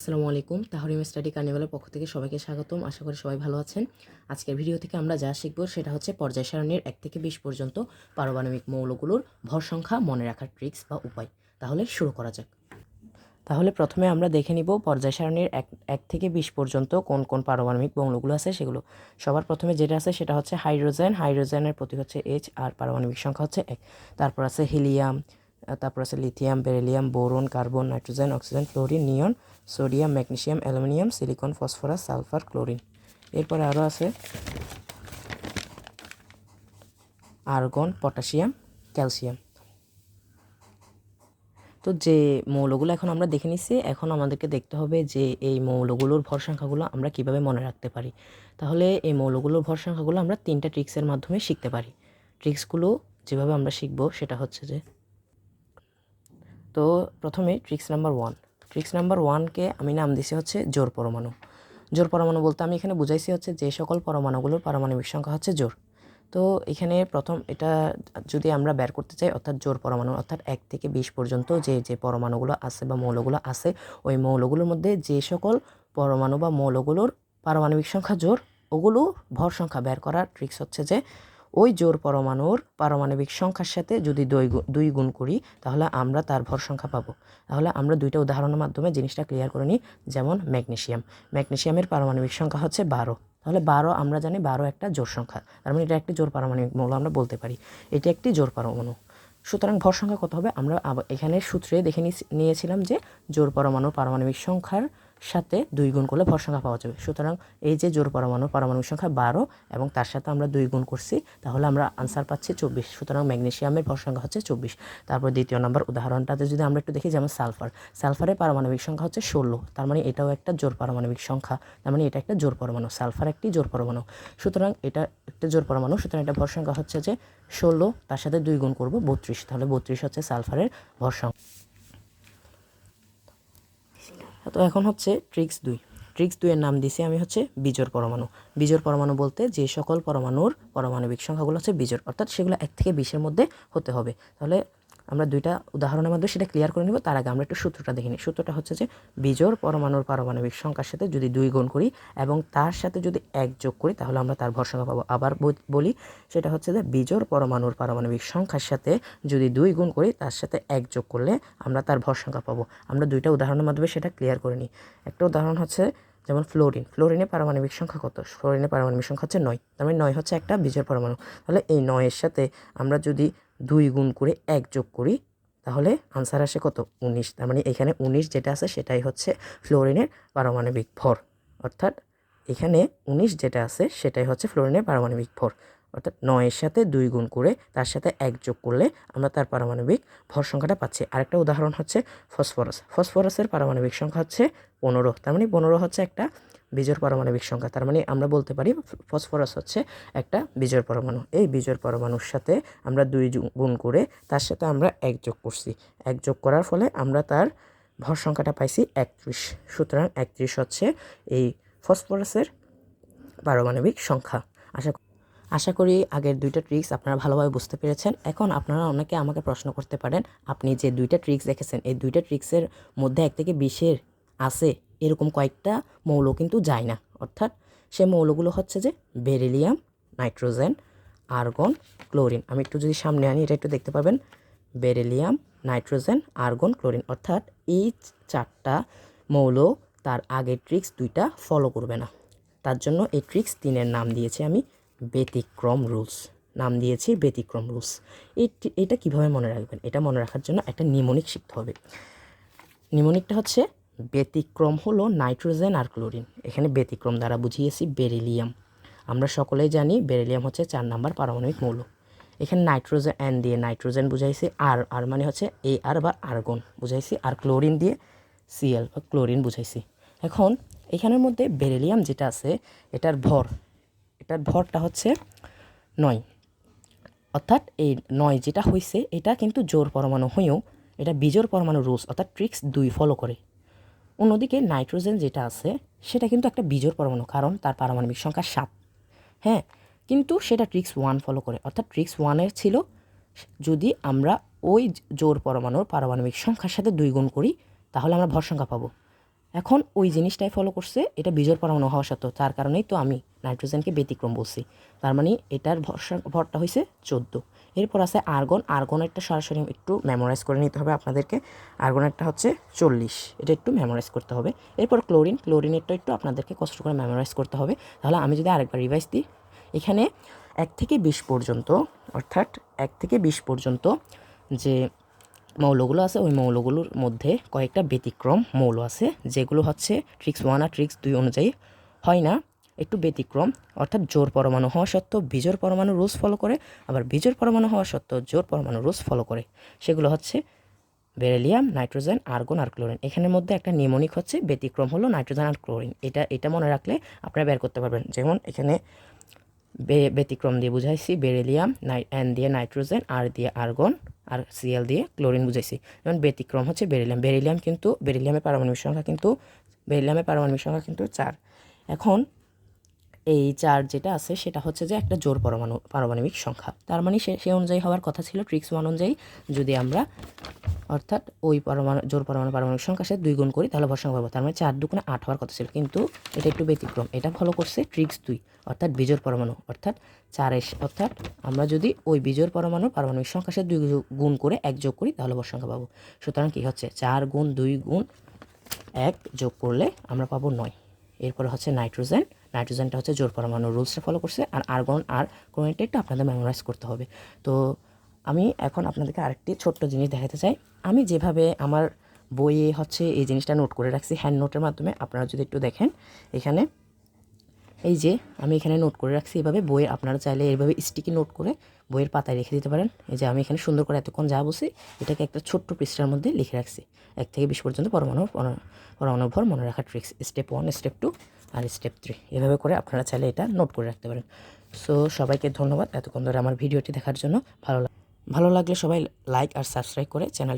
আসসালামু আলাইকুম। তাহরিম স্টাডি কার্নিভালের পক্ষ থেকে সবাইকে স্বাগতম। আশা করি সবাই ভালো আছেন। আজকের ভিডিও থেকে আমরা যা শিখব সেটা হচ্ছে পর্যায় সারণীর এক থেকে বিশ পর্যন্ত পারমাণবিক মৌলগুলোর ভর সংখ্যা, মনে রাখার ট্রিক্স বা উপায়। তাহলে শুরু করা যাক। তাহলে প্রথমে আমরা দেখে নিব পর্যায় সারণীর এক এক থেকে বিশ পর্যন্ত কোন কোন পারমাণবিক মৌলগুলো আছে সেগুলো। সবার প্রথমে যেটা আছে সেটা হচ্ছে হাইড্রোজেন। হাইড্রোজেনের প্রতি হচ্ছে এইচ আর পারমাণবিক সংখ্যা হচ্ছে এক। তারপর আছে হিলিয়াম। তারপর আছে lithium beryllium boron carbon nitrogen oxygen chlorine neon sodium magnesium aluminium silicon phosphorus sulphur chlorine এরপরে আরও আছে আর্গন পটাশিয়াম ক্যালসিয়াম তো যে মৌলগুলো এখন আমরা দেখে নিচ্ছি, এখন আমাদেরকে দেখতে হবে যে এই মৌলগুলোর ভর সংখ্যাগুলো আমরা কীভাবে মনে রাখতে পারি। তাহলে এই মৌলগুলোর ভর সংখ্যাগুলো আমরা তিনটা ট্রিক্সের মাধ্যমে শিখতে পারি। ট্রিক্সগুলো যেভাবে আমরা শিখব, সেটা হচ্ছে যে তো প্রথমে tricks number one tricks number ওয়ানকে আমি নাম দিছি হচ্ছে জোর পরমাণু। জোর পরমাণু বলতে আমি এখানে বুঝাইছি হচ্ছে যে সকল পরমাণুগুলোর পারমাণবিক সংখ্যা হচ্ছে জোর। তো এখানে প্রথম এটা যদি আমরা বের করতে চাই, অর্থাৎ জোর পরমাণু, অর্থাৎ এক থেকে বিশ পর্যন্ত যে যে পরমাণুগুলো আছে বা মৌলগুলো আছে, ওই মৌলগুলোর মধ্যে যে সকল পরমাণু বা মৌলগুলোর পারমাণবিক সংখ্যা জোর, ওগুলো ভর সংখ্যা বের করার ট্রিক্স হচ্ছে যে ওই জোর পরমাণুর পারমাণবিক সংখ্যার সাথে যদি দুই দুই গুণ করি, তাহলে আমরা তার ভর সংখ্যা পাবো। তাহলে আমরা দুইটা উদাহরণের মাধ্যমে জিনিসটা ক্লিয়ার করে নিই, যেমন ম্যাগনেশিয়াম ম্যাগনেশিয়ামের পারমাণবিক সংখ্যা হচ্ছে বারো। তাহলে বারো, আমরা জানি বারো একটা জোর সংখ্যা। তার মানে এটা একটি জোর পারমাণবিক মৌল আমরা বলতে পারি। এটি একটি জোর পরমাণু। সুতরাং ভর সংখ্যা কত হবে? আমরা এখানে সূত্রে দেখে নিয়েছিলাম যে জোর পরমাণুর পারমাণবিক সংখ্যার সাথে দুই গুণ করলে ভর সংখ্যা পাওয়া যাবে। সুতরাং এই যে জোর পরমাণু, পারমাণবিক সংখ্যা বারো এবং তার সাথে আমরা দুই গুণ করছি, তাহলে আমরা আনসার পাচ্ছি চব্বিশ। সুতরাং ম্যাগনেশিয়ামের ভর সংখ্যা হচ্ছে চব্বিশ। তারপর দ্বিতীয় নম্বর উদাহরণটাতে যদি আমরা একটু দেখি, যেমন সালফার। সালফারের পারমাণবিক সংখ্যা হচ্ছে ষোলো, তার মানে এটাও একটা জোর পারমাণবিক সংখ্যা। তার মানে এটা একটা জোর পরমাণু, সালফার একটি জোর পরমাণু। সুতরাং এটা একটা জোর পরমাণু, সুতরাং এটা ভর সংখ্যা হচ্ছে যে ষোলো, তার সাথে দুই গুণ করব বত্রিশ, তাহলে বত্রিশ হচ্ছে সালফারের ভর সংখ্যা। তো এখন হচ্ছে ট্রিক্স দুই। ট্রিক্স দুইয়ের নাম দিছি আমি হচ্ছে বিজোর পরমাণু। বিজোর পরমাণু বলতে যে সকল পরমাণুর পারমাণবিক সংখ্যাগুলো হচ্ছে বিজোর অর্থাৎ সেগুলো এক থেকে বিশের মধ্যে হতে হবে। তাহলে আমরা দুইটা উদাহরণের মাধ্যমে সেটা ক্লিয়ার করে নেব, তার আগে আমরা একটু সূত্রটা দেখে নিই। সূত্রটা হচ্ছে যে বিজোর পরমাণুর পারমাণবিক সংখ্যার সাথে যদি দুই গুণ করি এবং তার সাথে যদি এক যোগ করি, তাহলে আমরা তার ভর সংখ্যা পাবো। আবার বলি, সেটা হচ্ছে যে বিজোর পরমাণুর পারমাণবিক সংখ্যার সাথে যদি দুই গুণ করি, তার সাথে এক যোগ করলে আমরা তার ভর সংখ্যা পাবো। আমরা দুইটা উদাহরণের মাধ্যমে সেটা ক্লিয়ার করে নিই। একটা উদাহরণ হচ্ছে যেমন ফ্লোরিন ফ্লোরিনের পারমাণবিক সংখ্যা কত? ফ্লোরিনের পারমাণবিক সংখ্যা হচ্ছে নয়। তার মানে নয় হচ্ছে একটা বীজের পরমাণু। তাহলে এই নয়ের সাথে আমরা যদি দুই গুণ করে এক যোগ করি, তাহলে আনসার আসে কত? উনিশ। তার মানে এখানে উনিশ যেটা আছে সেটাই হচ্ছে ফ্লোরিনের পারমাণবিক ভর। অর্থাৎ এখানে উনিশ যেটা আছে সেটাই হচ্ছে ফ্লোরিনের পারমাণবিক ভর। অর্থাৎ নয়ের সাথে দুই গুণ করে তার সাথে এক যোগ করলে আমরা তার পারমাণবিক ভর সংখ্যাটা পাচ্ছি। আরেকটা উদাহরণ হচ্ছে ফসফরাস। ফসফরাসের পারমাণবিক সংখ্যা হচ্ছে পনেরো। তার মানে পনেরো হচ্ছে একটা বীজের পারমাণবিক সংখ্যা। তার মানে আমরা বলতে পারি ফসফরাস হচ্ছে একটা বীজের পরমাণু। এই বীজের পরমাণুর সাথে আমরা দুই গুণ করে তার সাথে আমরা এক যোগ করছি। এক যোগ করার ফলে আমরা তার ভর সংখ্যাটা পাইছি একত্রিশ। সুতরাং একত্রিশ হচ্ছে এই ফসফরাসের পারমাণবিক সংখ্যা। আশা আশা করি আগের দুইটা ট্রিক্স আপনারা ভালোভাবে বুঝতে পেরেছেন। এখন আপনারা অনেকে আমাকে প্রশ্ন করতে পারেন, আপনি যে দুইটা ট্রিক্স দেখেছেন, এই দুইটা ট্রিক্সের মধ্যে এক থেকে বিশের আছে, এরকম কয়েকটা মৌল কিন্তু যায় না। অর্থাৎ সে মৌলগুলো হচ্ছে যে বেরিলিয়াম, নাইট্রোজেন, আর্গন, ক্লোরিন। আমি একটু যদি সামনে আনি, এটা একটু দেখতে পাবেন। Beryllium, nitrogen, argon, chlorine. অর্থাৎ এই চারটা মৌল তার আগের ট্রিক্স দুইটা ফলো করবে না। তার জন্য এই ট্রিক্স তিনের নাম দিয়েছি আমি, ব্যতিক্রম রুলস। নাম দিয়েছি ব্যতিক্রম রুলস। এটা কীভাবে মনে রাখবেন? এটা মনে রাখার জন্য একটা নিমোনিক শিখতে হবে। নিমোনিকটা হচ্ছে ব্যতিক্রম হলো নাইট্রোজেন আর ক্লোরিন। এখানে ব্যতিক্রম দ্বারা বুঝিয়েছি বেরিলিয়াম। আমরা সকলেই জানি বেরিলিয়াম হচ্ছে চার নাম্বার পারমাণবিক মৌল। এখানে নাইট্রোজেন অ্যান দিয়ে নাইট্রোজেন বুঝাইছি, আর আর মানে হচ্ছে এ আর বা আর্গন বুঝাইছি, আর ক্লোরিন দিয়ে সিএল বা ক্লোরিন বুঝাইছি। এখন এখানের মধ্যে বেরিলিয়াম যেটা আছে, এটার ভর, এটার ভরটা হচ্ছে নয়। অর্থাৎ এই নয় যেটা হয়েছে এটা কিন্তু জোর পরমাণু হয়েও, এটা বিজোর পরমাণু রুলস, অর্থাৎ ট্রিক্স দুই ফলো করে। অন্যদিকে নাইট্রোজেন যেটা আছে, সেটা কিন্তু একটা বিজোর পরমাণু, কারণ তার পারমাণবিক সংখ্যা সাত। হ্যাঁ কিন্তু সেটা ট্রিক্স ওয়ান ফলো করে। অর্থাৎ ট্রিক্স ওয়ানের ছিল, যদি আমরা ওই জোর পরমাণুর পারমাণবিক সংখ্যার সাথে দুই গুণ করি, তাহলে আমরা ভর সংখ্যা পাবো। এখন ওই জিনিসটাই ফলো করছে, এটা বিজোড় পরমাণু হওয়া সত্ত্বেও। তার কারণেই তো আমি নাইট্রোজেনকে ব্যতিক্রম বলছি। তার মানে এটার ভরসা, ভরটা হয়েছে চোদ্দ। এরপর আছে আর্গন। আর্গনেরটা সরাসরি একটু মেমোরাইজ করে নিতে হবে আপনাদেরকে। আর্গনেরটা হচ্ছে চল্লিশ। এটা একটু মেমোরাইজ করতে হবে। এরপর ক্লোরিন। ক্লোরিনেরটা একটু আপনাদেরকে কষ্ট করে মেমোরাইজ করতে হবে। তাহলে আমি যদি আরেকবার রিভাইজ দিই, এখানে এক থেকে বিশ পর্যন্ত, অর্থাৎ এক থেকে বিশ পর্যন্ত যে মৌলগুলো আছে, ওই মৌলগুলোর মধ্যে কয়েকটা ব্যতিক্রম মৌল আছে, যেগুলো হচ্ছে ট্রিক্স ওয়ান আর ট্রিক্স দুই অনুযায়ী হয় না। একটু ব্যতিক্রম, অর্থাৎ জোর পরমাণু হওয়া সত্ত্বেও বিজোর পরমাণু রুলস ফলো করে, আবার বিজোর পরমাণু হওয়া সত্ত্বেও জোর পরমাণু রুলস ফলো করে। সেগুলো হচ্ছে বেরিলিয়াম, নাইট্রোজেন, আর্গন আর ক্লোরিন। এখানের মধ্যে একটা নিমোনিক হচ্ছে, ব্যতিক্রম হলো নাইট্রোজেন আর ক্লোরিন। এটা এটা মনে রাখলে আপনারা বের করতে পারবেন। যেমন এখানে ব্যতিক্রম দিয়ে বুঝাইছি, বেরেলিয়াম, নাই এন দিয়ে নাইট্রোজেন আর দিয়ে আর্গন, আর সিএল দিয়ে ক্লোরিন বুঝাইছি। যেমন ব্যতিক্রম হচ্ছে বেরেলিয়াম। বেরেলিয়াম কিন্তু, বেরিলিয়ামের পারমাণবিক সংখ্যা কিন্তু, বেরিলিয়ামের পারমাণবিক সংখ্যা কিন্তু চার। এখন এই চার যেটা আছে, সেটা হচ্ছে যে একটা জোর পরমাণু, পারমাণবিক সংখ্যা। তার মানে সে সে অনুযায়ী হওয়ার কথা ছিল, ট্রিক্স ওয়ান অনুযায়ী যদি আমরা অর্থাৎ ওই পরমাণু, জোর পরমাণু, পারমাণবিক সংখ্যা সে দুই গুণ করি, তাহলে ভরসা পাবো। তার মানে চার দুগুণে আট হওয়ার কথা ছিল, কিন্তু এটা একটু ব্যতিক্রম। এটা ফলো করছে ট্রিক্স দুই, অর্থাৎ বিজোর পরমাণু। অর্থাৎ চার এস অর্থাৎ আমরা যদি ওই বিজোর পরমাণু, পারমাণবিক সংখ্যা সে দুই গুণ করে এক যোগ করি, তাহলে ভর সংখ্যা পাবো। সুতরাং কী হচ্ছে? চার গুণ দুই গুণ এক যোগ করলে আমরা পাবো নয়। এরপরে হচ্ছে নাইট্রোজেন। নাইট্রোজেনটা হচ্ছে জোর পরমাণু রুলসটা ফলো করছে। আর আর্গন আর ক্লোরিনটা একটু আপনাদের মেমোরাইজ করতে হবে। তো আমি এখন আপনাদেরকে আরেকটি ছোট্ট জিনিস দেখাতে চাই। আমি যেভাবে আমার বইয়ে হচ্ছে এই জিনিসটা নোট করে রাখছি হ্যান্ড নোটের মাধ্যমে, আপনারা যদি একটু দেখেন, এখানে এই যে, আমি এখানে নোট করে রাখছি, এভাবে বইয়ে আপনারা চাইলে এইভাবে স্টিকি নোট করে বইয়ের পাতায় রেখে দিতে পারেন। এই যে, আমি এখানে সুন্দর করে এতক্ষণ যা বসি এটাকে একটা ছোট্ট পৃষ্ঠার মধ্যে লিখে রাখছি। এক থেকে বিশ পর্যন্ত পরমাণু পরমাণু ভর মনে রাখা tricks step one step two আর স্টেপ থ্রি এভাবে করে আপনারা চাইলে এটা নোট করে রাখতে পারেন। সো সবাইকে ধন্যবাদ এতক্ষণ ধরে আমার ভিডিওটি দেখার জন্য। ভালো লাগ- ভালো লাগলে সবাই লাইক আর সাবস্ক্রাইব করে চ্যানেল